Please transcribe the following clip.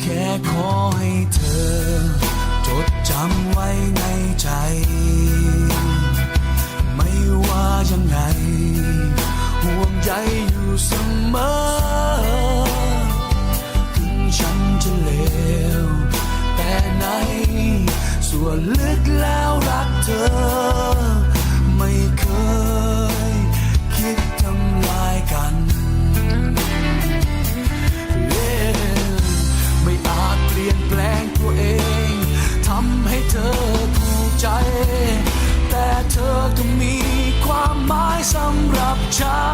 แค่ขอให้เธอ จดจำไว้ในใจ ไม่ว่ายังไง ห่วงใยอยู่เสมอ ถึงฉันจะเลว แต่ในส่วนลึกแล้วรักเธอ สำหรับฉัน